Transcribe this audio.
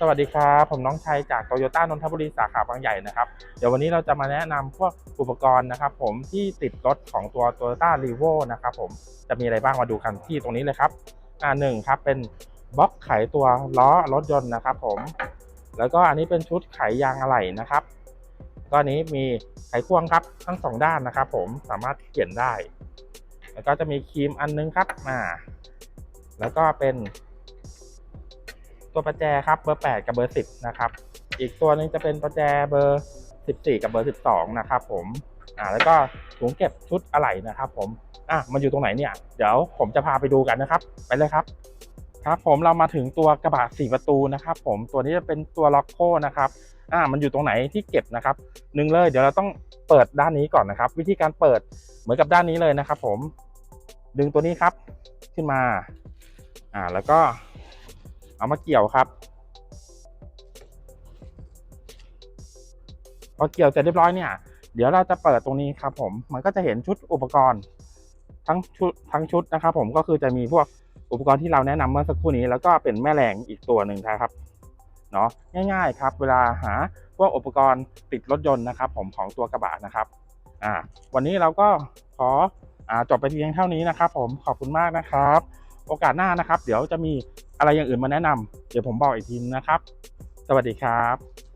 สวัสดีครับ ผมน้องชัยจากโตโยต้านนทบุรีสาขาบางใหญ่นะครับ เดี๋ยววันนี้เราจะมาแนะนำพวกอุปกรณ์นะครับ ผมที่ติดรถของตัว t o y o ต้ารีโวนะครับผมจะมีอะไรบ้างมาดูกันที่ตรงนี้เลยครับอ่าหนึ่งครับเป็นบล็อกไขตัวล้อรถยนต์นะครับ ผม แล้วก็อันนี้เป็นชุดไขยางอะไหล่นะครับก็อันนี้มีไขควงครับทั้งสองด้านนะครับ ผมสามารถเปลี่ยนได้ แล้วก็จะมีครีมอันนึงครับอ่าแล้วก็เป็น ตัวประแจครับเบอร์ 8 กับเบอร์ 10 นะครับ อีกตัวหนึงจะเป็นประแจเบอร์ 14 กับเบอร์ 12 นะครับผมอ่าแล้วก็ถุงเก็บชุดอะไหล่นะครับผมอะมันอยู่ตรงไหนเนี่ย เดี๋ยวผมจะพาไปดูกันนะครับ ไปเลยครับ ครับผมเรามาถึงตัวกระบะ4ประตูนะครับ ผมตัวนี้จะเป็นตัวล็อกโคนะครับอ่ามันอยู่ตรงไหนที่เก็บนะครับหนึ่งเลยเดี๋ยวเราต้องเปิดด้านนี้ก่อนนะครับ วิธีการเปิดเหมือนกับด้านนี้เลยนะครับ ผมดึงตัวนี้ครับขึ้นมา อ่าแล้วก็ เอามาเกี่ยวครับพอเกี่ยวเสร็จเรียบร้อยเนี่ย เดี๋ยวเราจะเปิดตรงนี้ครับ ผมมันก็จะเห็นชุดอุปกรณ์ ทั้งชุดทั้งชุดนะครับ ผมก็คือจะมีพวกอุปกรณ์ที่เราแนะนำเมื่อสักครู่นี้ แล้วก็เป็นแม่แรงอีกตัวหนึ่งนะครับเนาะง่าย ๆครับ เวลาหาพวกอุปกรณ์ติดรถยนต์นะครับ ผมของตัวกระบะนะครับอ่าวันนี้เราก็ขออ่าจบไปเพียงเท่านี้นะครับ ผมขอบคุณมากนะครับ โอกาสหน้านะครับ เดี๋ยวจะมี อะไรอย่างอื่นมาแนะนำเดี๋ยวผมบอกอีกทีนะครับ สวัสดีครับ